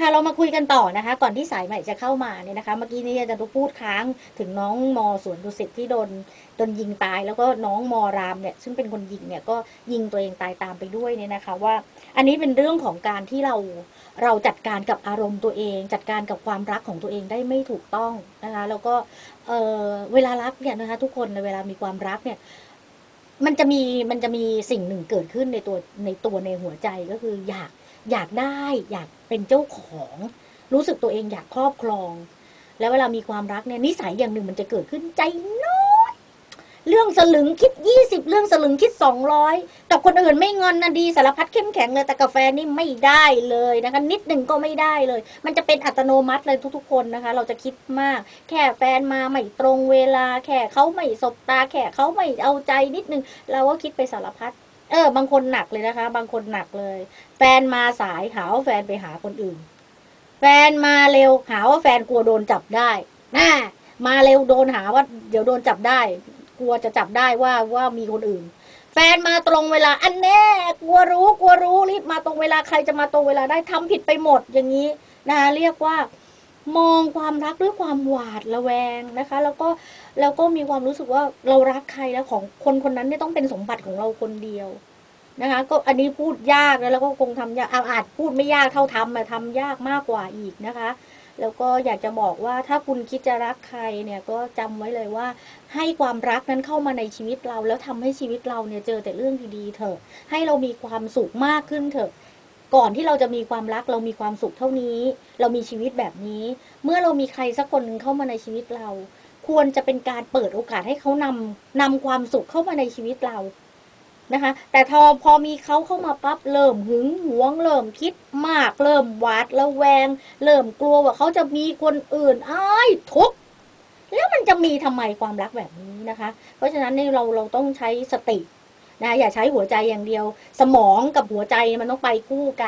ค่ะเรามาคุยกันต่อนะคะ ก่อนที่สายใหม่จะเข้ามาเนี่ยนะคะ เมื่อกี้นี้อาจารย์ตุ๊กพูดค้างถึงน้องมสวนดุสิตที่โดนโดนยิงตาย แล้วก็น้องมรามเนี่ยซึ่งเป็นคนยิงเนี่ยก็ยิงตัวเองตายตามไปด้วยเนี่ยนะคะ ว่าอันนี้เป็นเรื่องของการที่เราเราจัดการกับอารมณ์ตัวเอง จัดการกับความรักของตัวเองได้ไม่ถูกต้องนะคะ แล้วก็เออเวลารักเนี่ยนะคะ ทุกคนในเวลามีความรักเนี่ยมันจะมีมันจะมีสิ่งหนึ่งเกิดขึ้นในตัวในตัวในหัวใจก็คืออยาก อยากได้อยากเป็นเจ้าของ รู้สึกตัวเองอยากครอบครอง แล้วเวลามีความรักเนี่ยนิสัยอย่างหนึ่งมันจะเกิดขึ้นใจน้อย เรื่องสลึงคิดยี่สิบเรื่องสลึงคิดสองร้อยกับคนอื่นไม่งอนนะดีสารพัดเข้มแข็งเลยแต่กาแฟนี่ไม่ได้เลยนะคะนิดหนึ่งก็ไม่ได้เลย มันจะเป็นอัตโนมัติเลยทุกๆ คนนะคะ เราจะคิดมาก แค่แฟนมาไม่ตรงเวลา แค่เขาไม่สบตาแค่เขาไม่เอาใจนิดนึงเราก็คิดไปสารพัด เออ บางคนหนักเลยนะคะ บางคนหนักเลย แฟนมาสายหาว่าแฟนไปหาคนอื่น แฟนมาเร็วหาว่าแฟนกลัวโดนจับได้น่ามาเร็วโดนหาว่า เดี๋ยวโดนจับได้ กลัวจะจับได้ว่าว่ามีคนอื่น แฟนมาตรงเวลาอันแน่กลัวรู้กลัวรู้รีบมาตรงเวลาใครจะมาตรงเวลาได้ทำผิดไปหมดอย่างนี้นะเรียกว่า มองความรักด้วยความหวาดระแวงนะคะ แล้วก็แล้วก็มีความรู้สึกว่าเรารักใครแล้วของคนคนนั้นเนี่ยต้องเป็นสมบัติของเราคนเดียวนะคะ ก็อันนี้พูดยากนะแล้วก็คงทำยากอาอาจพูดไม่ยากเท่าทำมาทำยากมากกว่าอีกนะคะ แล้วก็อยากจะบอกว่าถ้าคุณคิดจะรักใครเนี่ยก็จำไว้เลยว่า ให้ความรักนั้นเข้ามาในชีวิตเรา แล้วทำให้ชีวิตเราเนี่ยเจอแต่เรื่องดีๆเถอะ ให้เรามีความสุขมากขึ้นเถอะ ก่อนที่เราจะมีความรักเรามีความสุขเท่านี้ เรามีชีวิตแบบนี้ เมื่อเรามีใครสักคนหนึ่งเข้ามาในชีวิตเรา ควรจะเป็นการเปิดโอกาสให้เขานำนำความสุขเข้ามาในชีวิตเรานะคะ แต่ทอพอมีเขาเข้ามาปั๊บเริ่มหึงหวงเริ่มคิดมาก เริ่มหวาดระแวง เริ่มกลัวว่าเขาจะมีคนอื่นอ้ายทุกข์แล้วมันจะมีทำไมความรักแบบนี้นะคะ เพราะฉะนั้นเนี่ยเราเราต้องใช้สติ นะอย่าใช้หัวใจอย่างเดียว สมองกับหัวใจมันต้องไปคู่กัน